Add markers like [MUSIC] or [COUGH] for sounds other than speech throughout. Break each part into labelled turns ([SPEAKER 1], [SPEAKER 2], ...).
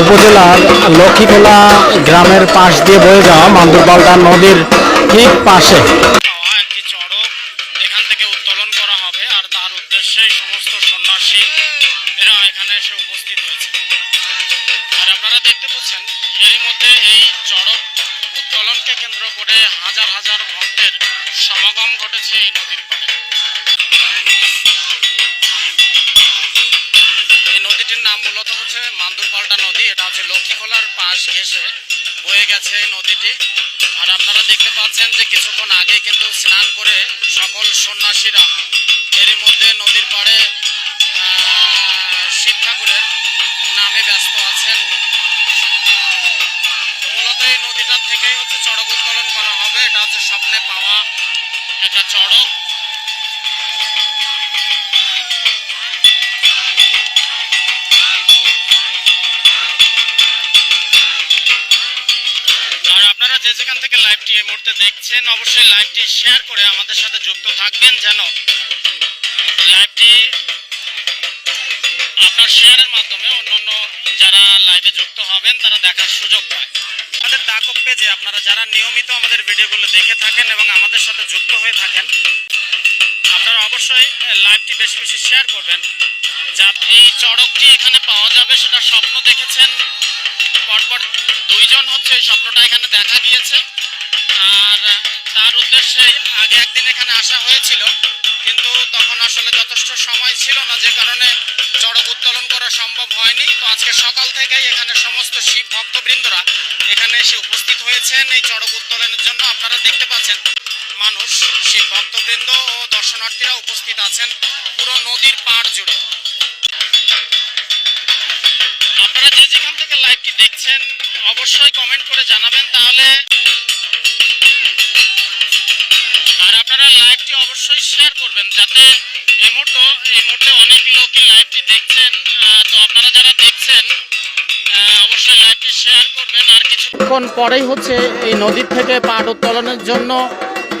[SPEAKER 1] উপজেলার লক্ষ্মীখোলা গ্রামের পাশ দিয়ে বয়ে যাওয়া মান্দুরপাল্টা নদীর ঠিক পাশে।
[SPEAKER 2] একটি চড়ক এখান থেকে উত্তোলন করা হবে আর তার উদ্দেশ্যেই সমস্ত সন্ন্যাসী এরা এখানে এসে উপস্থিত হয়েছে। আর আপনারা দেখতে পাচ্ছেন, এরই মধ্যে এই চড়ক উত্তোলনকে কেন্দ্র করে হাজার হাজার সমাগম ঘটেছে এই নদীর মূলত হচ্ছে মান্দুরপাল্টা নদী, এটা হচ্ছে লক্ষ্মীখোলার পাশ ঘেঁষে বয়ে গেছে নদীটি। আর আপনারা দেখতে পাচ্ছেন যে কিছুক্ষণ আগে কিন্তু স্নান করে সকল সন্ন্যাসীরা এরই মধ্যে নদীর পাড়ে শিব ঠাকুরের নামে ব্যস্ত আছেন। মূলত এই নদীটার থেকেই হচ্ছে চড়ক উত্তোলন করা হবে। এটা হচ্ছে স্বপ্নে পাওয়া একটা চড়ক। যে যেখান থেকে লাইভটি এই মুহূর্তে দেখছেন, অবশ্যই লাইভটি শেয়ার করে আমাদের সাথে যুক্ত থাকবেন যেন লাইভটি আপনার শেয়ারের মাধ্যমে অন্যান্য যারা লাইভে যুক্ত হবেন, তারা দেখার সুযোগ পায়। আমাদের ডাকপ পেজে আপনারা যারা নিয়মিত আমাদের ভিডিওগুলো দেখে থাকেন এবং আমাদের সাথে যুক্ত হয়ে থাকেন, আপনারা অবশ্যই লাইভটি বেশি বেশি শেয়ার করবেন। যা এই চড়কটি এখানে পাওয়া যাবে, সেটা স্বপ্ন দেখেছেন, পরপর হচ্ছে এই স্বপ্নটা এখানে দেখা গিয়েছে আর তার উদ্দেশ্যে আগে একদিন এখানে আসা হয়েছিল, কিন্তু তখন আসলে যথেষ্ট সময় ছিল না, যে কারণে চড়ক উত্তোলন করা সম্ভব হয়নি। তো আজকে সকাল থেকেই এখানে সমস্ত শিব ভক্তবৃন্দরা এখানে এসে উপস্থিত হয়েছেন এই চড়ক উত্তোলনের জন্য। আপনারা দেখতে পাচ্ছেন, মানুষ, শিব ভক্তবৃন্দ ও দর্শনার্থীরা উপস্থিত আছেন পুরো নদীর পাড় জুড়ে। আপনারা যে যেখান থেকে লাইভটি দেখছেন, অবশ্যই কমেন্ট করে জানাবেন তাহলে। আর আপনারা লাইভটি অবশ্যই শেয়ার করবেন যাতে এই মুহূর্তে এই মুহূর্তে অনেক লোকই লাইভটি দেখছেন। তো আপনারা যারা দেখছেন অবশ্যই লাইভটি শেয়ার করবেন। আর কিছু
[SPEAKER 1] কিছুক্ষণ পরেই হচ্ছে এই নদীর থেকে পাট উত্তোলনের জন্য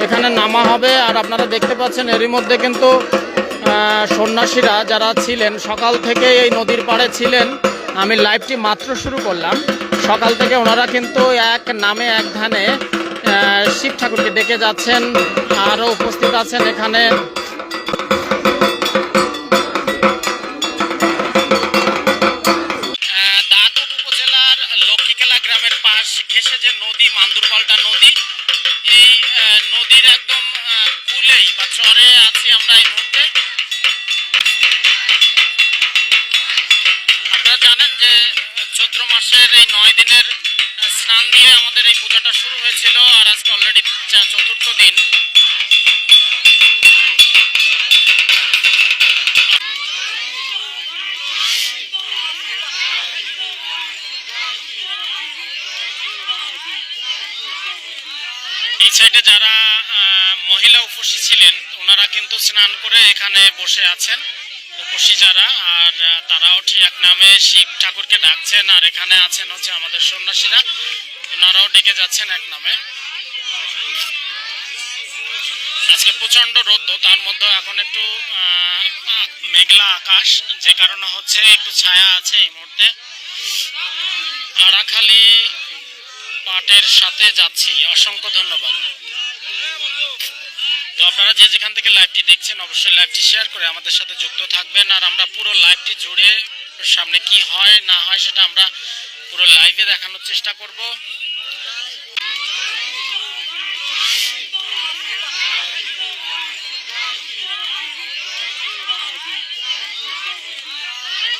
[SPEAKER 1] এখানে নামা হবে। আর আপনারা দেখতে পাচ্ছেন এরই মধ্যে কিন্তু সন্ন্যাসীরা যারা ছিলেন, সকাল থেকে এই নদীর পাড়ে ছিলেন। আমি লাইভটি মাত্র শুরু করলাম। সকাল থেকে ওনারা কিন্তু এক নামে, এক ধানে শিব ঠাকুরকে ডেকে যাচ্ছেন। আরও উপস্থিত আছেন এখানে।
[SPEAKER 2] নদীর একদম কূলেই বা চরে আছি আমরা এই মুহূর্তে। মাসের এই নয় দিনের স্নান দিয়ে আমাদের এই পূজাটা শুরু হয়েছিল আর আজকে অলরেডি চতুর্থ দিন। এই সাইডে যারা মহিলা উপসী ছিলেন, ওনারা কিন্তু স্নান করে এখানে বসে আছেন। উপসী যারা, আর তারাও এক নামে শিব ঠাকুরকে ডাকছেন, আর এখানে আছেন হচ্ছে আমাদের সন্ন্যাসীরা। ওনারাও ডেকে যাচ্ছেন এক নামে। আজকে প্রচণ্ড রোদ্দ তার মধ্যে এখন একটু মেঘলা আকাশ, যে কারণে হচ্ছে একটু ছায়া আছে এই মুহূর্তে। আড়াখালি পাটের সাথে যাচ্ছি। অসংখ্য ধন্যবাদ। তো আপনারা যে যেখান থেকে লাইভটি দেখছেন, অবশ্যই লাইভটি শেয়ার করে আমাদের সাথে যুক্ত থাকবেন। আর আমরা পুরো লাইভটি জুড়ে সামনে কি হয়, না হয় সেটা আমরা পুরো লাইভে দেখানোর চেষ্টা করব।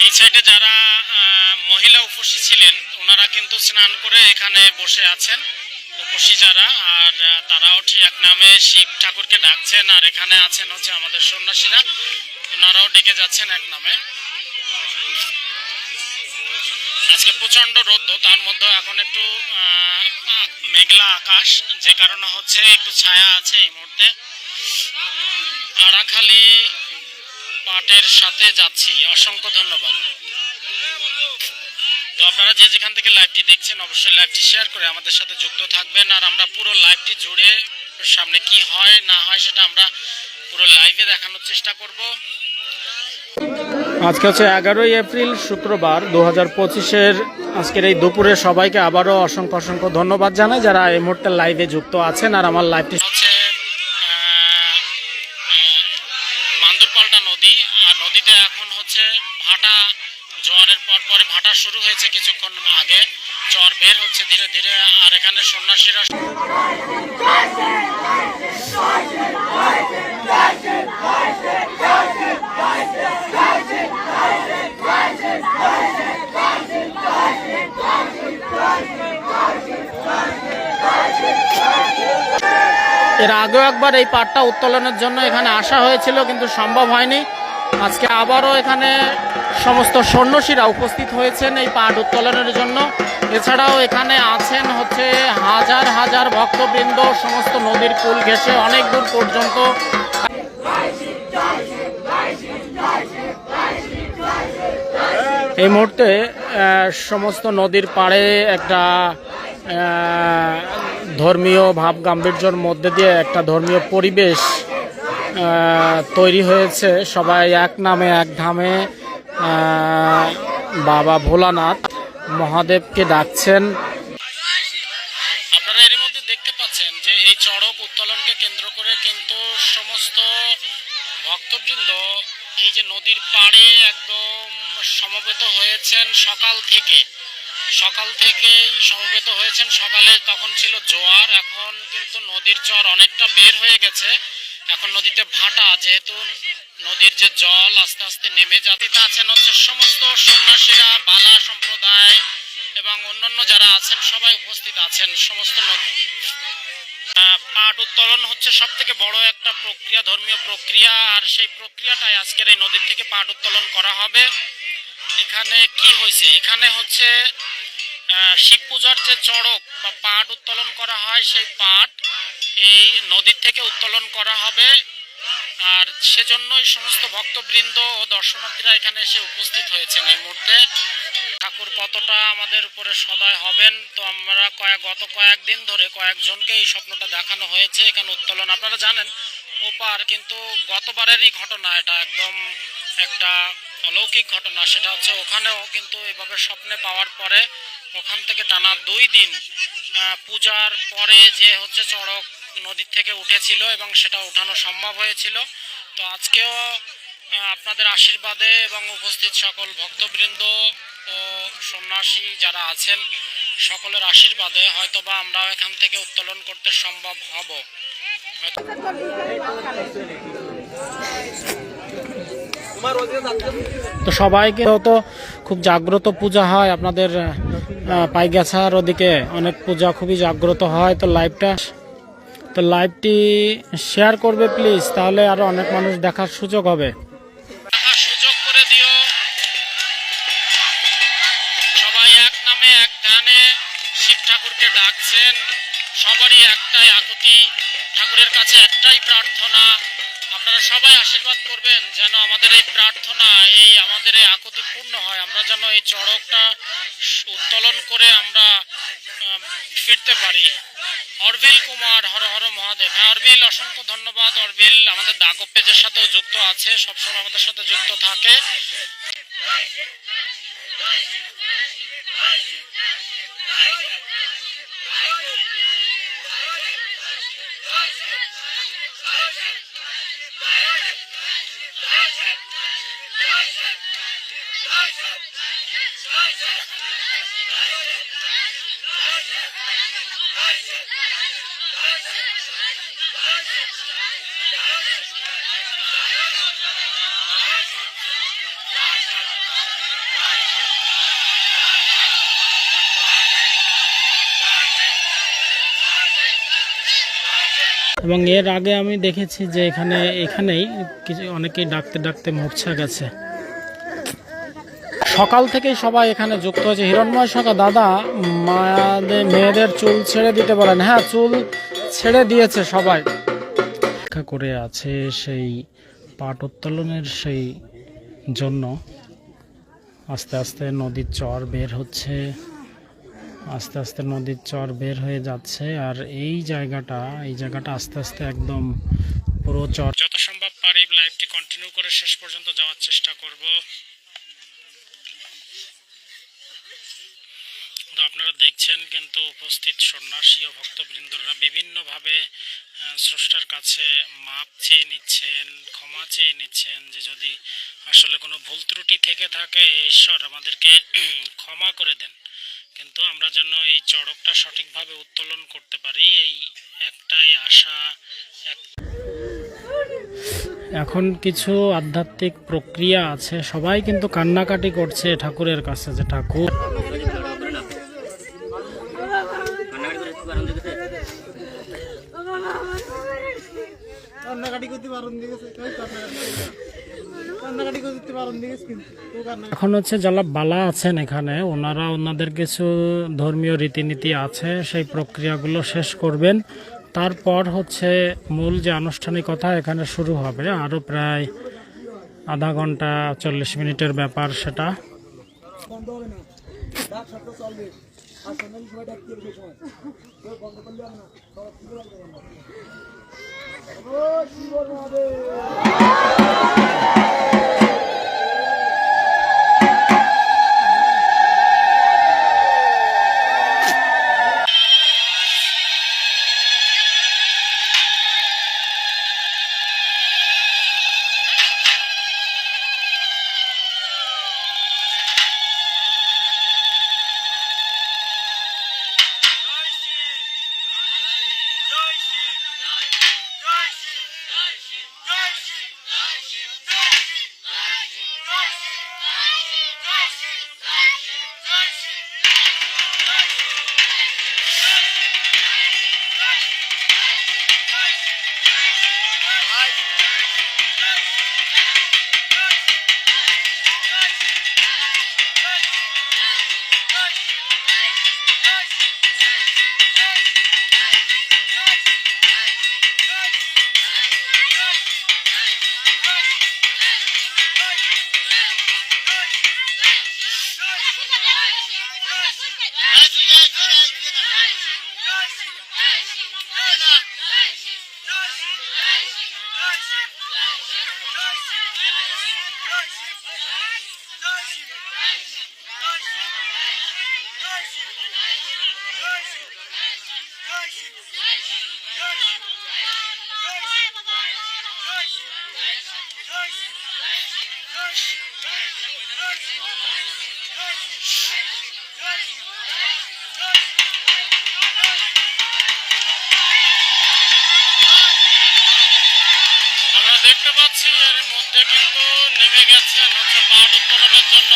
[SPEAKER 2] এই সাইডে যারা মহিলা উপসী ছিলেন, ওনারা কিন্তু স্নান করে এখানে বসে আছেন। উপসী যারা, আর তারাও এক নামে শিব ঠাকুরকে ডাকছেন, আর এখানে আছেন হচ্ছে আমাদের সন্ন্যাসীরা। ওনারাও ডেকে যাচ্ছেন এক নামে। আজকে প্রচণ্ড রোদ্দ, তার মধ্যে এখন একটু মেঘলা আকাশ, যে কারণে হচ্ছে একটু ছায়া আছে এই মুহূর্তে। আড়াখালি পাটের সাথে যাচ্ছি। অসংখ্য ধন্যবাদ। তো আপনারা যে যেখান থেকে লাইভটি দেখছেন অবশ্যই লাইভটি শেয়ার করে আমাদের সাথে যুক্ত থাকবেন আর আমরা পুরো লাইভটি জুড়ে সামনে কি হয়, না হয় সেটা আমরা পুরো লাইভে দেখানোর চেষ্টা করব। আজকে হচ্ছে এগারোই এপ্রিল, শুক্রবার দু হাজার পঁচিশের আজকের এই দুপুরে সবাইকে আবারও অসংখ্য অসংখ্য ধন্যবাদ জানাই যারা এই মুহূর্তে লাইভে যুক্ত আছেন আর আমার লাইভটি হচ্ছে মান্দুরপাল্টা নদী আর নদীতে এখন হচ্ছে ভাটা জোয়ারের পর পরে ভাটা শুরু হয়েছে কিছুক্ষণ আগে চর বের হচ্ছে ধীরে ধীরে আর এখানে সন্ন্যাসীরা এর আগেও একবার এই পাটটা উত্তোলনের জন্য এখানে আসা হয়েছিল, কিন্তু সম্ভব হয়নি। আজকে আবারও এখানে সমস্ত সন্ন্যাসীরা উপস্থিত হয়েছেন এই পাট উত্তোলনের জন্য। এছাড়াও এখানে আছেন হচ্ছে হাজার হাজার ভক্তবৃন্দ, সমস্ত নদীর কুল ঘেঁষে অনেক দূর পর্যন্ত। এই মুহূর্তে সমস্ত নদীর পাড়ে একটা ধর্মীয় ভাব গাম্ভীর্যর মধ্যে দিয়ে একটা ধর্মীয় পরিবেশ তৈরি হয়েছে। সবাই এক নামে, এক ধামে বাবা ভোলানাথ মহাদেবকে ডাকছেন। আপনারা এর মধ্যে দেখতে পাচ্ছেন যে এই চড়ক উত্তোলনকে কেন্দ্র করে কিন্তু সমস্ত ভক্তবৃন্দ এই যে নদীর পাড়ে একদম সমবেত হয়েছেন সকাল থেকে। সকাল থেকেই সমবেত হয়েছেন। সকালে তখন ছিল জোয়ার, এখন কিন্তু নদীর চর অনেকটা বের হয়ে গেছে। এখন নদীতে ভাটা, যেহেতু নদীর যে জল আস্তে আস্তে নেমে যাচ্ছে আছেন হচ্ছে সমস্ত সন্ন্যাসীরা, বালা সম্প্রদায় এবং অন্যান্য যারা আছেন, সবাই উপস্থিত আছেন, সমস্ত নদী। পাট উত্তোলন হচ্ছে সব থেকে বড় একটা প্রক্রিয়া, ধর্মীয় প্রক্রিয়া, আর সেই প্রক্রিয়াটাই আজকের এই নদীর থেকে পাট উত্তোলন করা হবে। এখানে কি হয়েছে? এখানে হচ্ছে শিব পূজার যে চড়ক বা পাট উত্তোলন করা হয়, সেই পাট এই নদীর থেকে উত্তোলন করা হবে। আর সেজন্যই সমস্ত ভক্তবৃন্দ ও দর্শনার্থীরা এখানে এসে উপস্থিত হয়েছেন এই মুহূর্তে। ঠাকুর কতটা আমাদের উপরে সদয় হবেন, তো আমরা কয়েক গত কয়েকদিন ধরে কয়েকজনকে এই স্বপ্নটা দেখানো হয়েছে এখানে উত্তোলন। আপনারা জানেন, ওপার কিন্তু গতবারেরই ঘটনা, এটা একদম একটা অলৌকিক ঘটনা। সেটা হচ্ছে ওখানেও কিন্তু এভাবে স্বপ্নে পাওয়ার পরে ওখান থেকে টানা দুই দিন পূজার পরে যে হচ্ছে চড়ক নদীর থেকে উঠেছিল এবং সেটা উঠানো সম্ভব হয়েছিল। তো আজকেও আপনাদের আশীর্বাদে এবং উপস্থিত সকল ভক্তবৃন্দ ও সন্ন্যাসী যারা আছেন, সকলের আশীর্বাদে হয়তোবা আমরাও এখান থেকে উত্তোলন করতে সম্ভব হব। তো সবাইকে তো খুব জাগ্রত পূজা হয়, আপনাদের পাইগাছার ওদিকে অনেক পূজা খুবই জাগ্রত হয়। তো লাইভটা, তো লাইভটি শেয়ার করবে প্লিজ তাহলে আরও অনেক মানুষ দেখার সুযোগ হবে। কাছে একটাই প্রার্থনা। আপনারা সবাই আশীর্বাদ করবেন যেন আমাদের এই প্রার্থনা, এই আমাদের এই আকুতি পূর্ণ হয়। আমরা যেন এই চড়কটা উত্তোলন করে আমরা ফিরতে পারি। অরবিল কুমার, হর হর মহাদেব। হ্যাঁ অরবিল, অসংখ্য ধন্যবাদ। অরবিল আমাদের ডাকপ পেজের সাথেও যুক্ত আছে, সবসময় আমাদের সাথে যুক্ত থাকে। এবং এর আগে আমি দেখেছি যে এখানে, এখানেই কিছু, অনেকেই ডাকতে ডাকতে মূর্ছা গেছে। সকাল থেকেই সবাই এখানে যুক্ত হয়েছে। হিরণময় সকা দাদা, মায়াদের মেয়েদের চুল ছেড়ে দিতে বলেন। হ্যাঁ চুল ছেড়ে দিয়েছে সবাই। অপেক্ষা করে আছে সেই পাট উত্তোলনের সেই জন্য। আস্তে আস্তে নদীর চর বের হচ্ছে। আস্তে আস্তে নদীর চর বের হয়ে যাচ্ছে আর এই জায়গাটা এই জায়গাটা আস্তে আস্তে একদম পুরো চর। যত সম্ভব পারি লাইভটি কন্টিনিউ করে শেষ পর্যন্ত যাওয়ার চেষ্টা করব। তো আপনারা দেখছেন কিন্তু উপস্থিত সন্ন্যাসী ও ভক্তবৃন্দরা বিভিন্নভাবে স্রষ্টার কাছে মাপ চেয়ে নিচ্ছেন, ক্ষমা চেয়ে নিচ্ছেন যে যদি আসলে কোনো ভুল ত্রুটি থেকে থাকে, ঈশ্বর আমাদেরকে [CLEARS THROAT] ক্ষমা করে দেন। কিন্তু আমরা যেন এই চড়কটা সঠিকভাবে উত্তোলন করতে পারি, এই একটাই আশা এখন কিছু আধ্যাত্মিক প্রক্রিয়া আছে, সবাই কিন্তু কান্নাকাটি করছে ঠাকুরের কাছে যে ঠাকুর
[SPEAKER 3] কান্নাকাটি করতে বারণ দিয়েছে কেউ কান্নাকাটি করে না। কান্নাকাটি করতে বারণ দিয়েছে কিন্তু কেউ কান্নাকাটি
[SPEAKER 2] এখন হচ্ছে যারা বালা আছেন এখানে ওনারা ওনাদের কিছু ধর্মীয় রীতিনীতি আছে সেই প্রক্রিয়াগুলো শেষ করবেন। তারপর হচ্ছে মূল যে আনুষ্ঠানিকতা এখানে শুরু হবে আরও প্রায় আধা ঘণ্টা চল্লিশ মিনিটের ব্যাপার সেটা। দেখতে পাচ্ছি এর মধ্যে কিন্তু নেমে গেছেন হচ্ছে পাহাড় উত্তোলনের জন্য।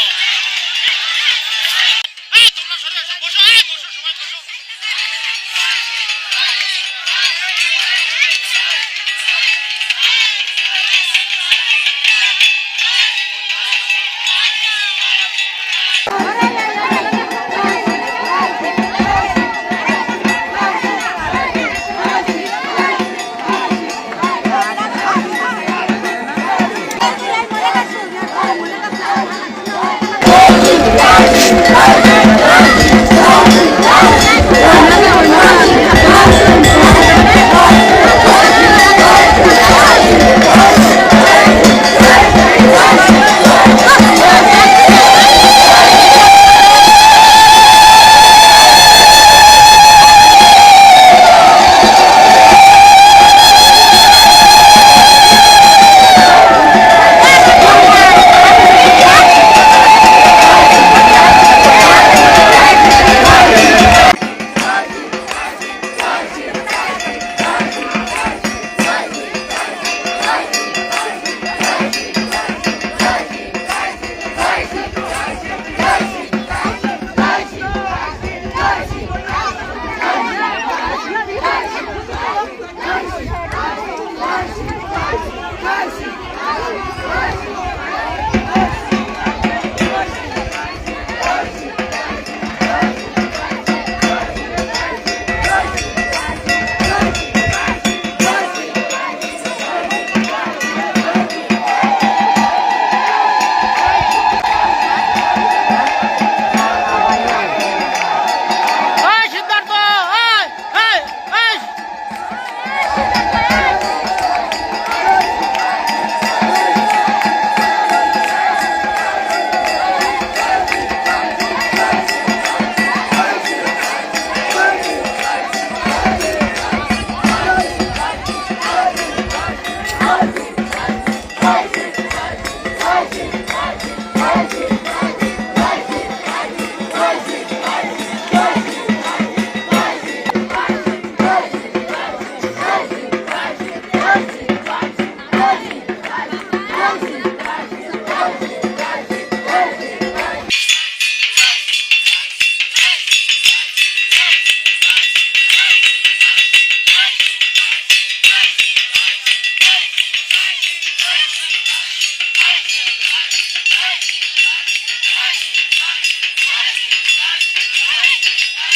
[SPEAKER 2] Thank you.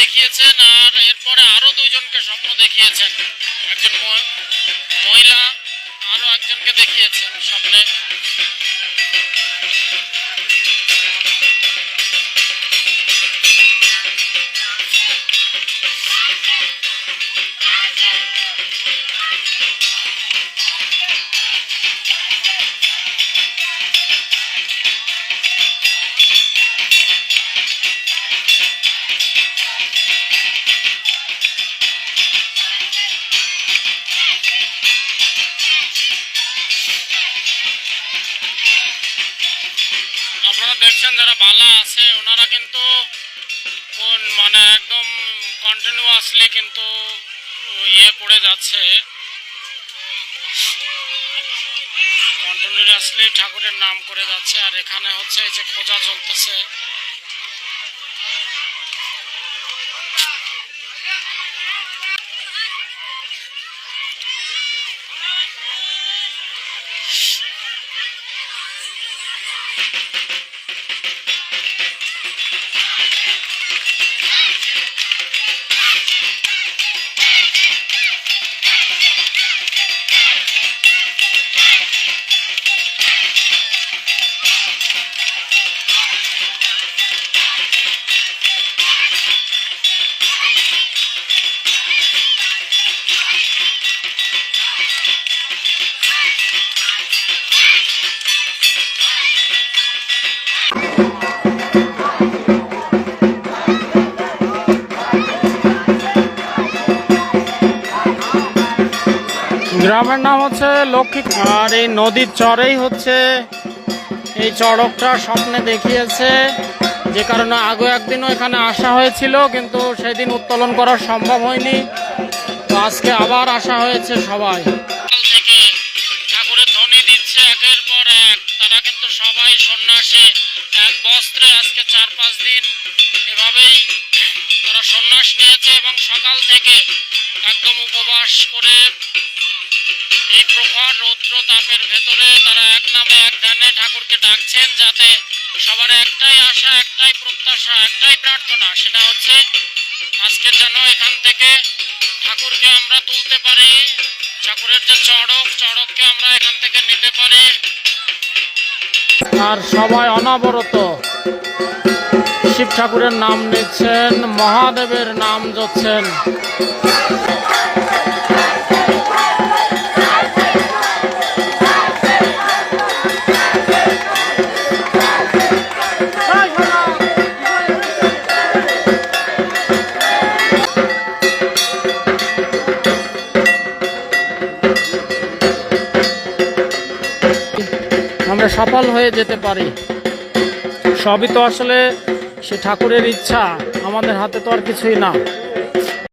[SPEAKER 2] দেখিয়েছেন আর এরপরে আরও দুইজনকে স্বপ্ন দেখিয়েছেন। একজন মহিলা আরও একজনকে দেখিয়েছেন স্বপ্নে। কন্টিনিউয়াসলি কিন্তু ইয়ে পড়ে যাচ্ছে। কন্টিনিউ আসলে ঠাকুরের নাম করে যাচ্ছে। আর এখানে হচ্ছে এই যে খোঁজা চলতেছে। গ্রামের নাম হচ্ছে লক্ষ্মী আর এই নদীর চরেই হচ্ছে এই চড়কটা স্বপ্নে দেখিয়েছে। যে কারণে আগে একদিনও এখানে আসা হয়েছিল, কিন্তু সেদিন উত্তোলন করা সম্ভব হয়নি। তো আজকে আবার আসা হয়েছে সবাই। থেকে ঠাকুরের ধ্বনি দিচ্ছে একের পর এক। তারা কিন্তু সবাই সন্ন্যাসে। এক বস্ত্রে আজকে চার পাঁচ দিন এভাবেই তারা সন্ন্যাস নিয়েছে এবং সকাল থেকে একদম উপবাস করে এই প্রখর রৌদ্র তাপের ভেতরে তারা এক নামে এক ধ্যানে ঠাকুরকে ডাকছেন যাতে সবার একটাই আশা, একটাই প্রত্যাশা, একটাই প্রার্থনা, সেটা হচ্ছে আজকের যেন এখান থেকে ঠাকুরকে আমরা তুলতে পারি, ঠাকুরের যে চড়ক, চড়ককে আমরা এখান থেকে নিতে পারি। আর সবাই অনবরত শিব ঠাকুরের নাম নিচ্ছেন, মহাদেবের নাম যচ্ছেন আমরা সফল হয়ে যেতে পারি। সবই তো আসলে সে ঠাকুরের ইচ্ছা, আমাদের হাতে তো আর কিছুই না।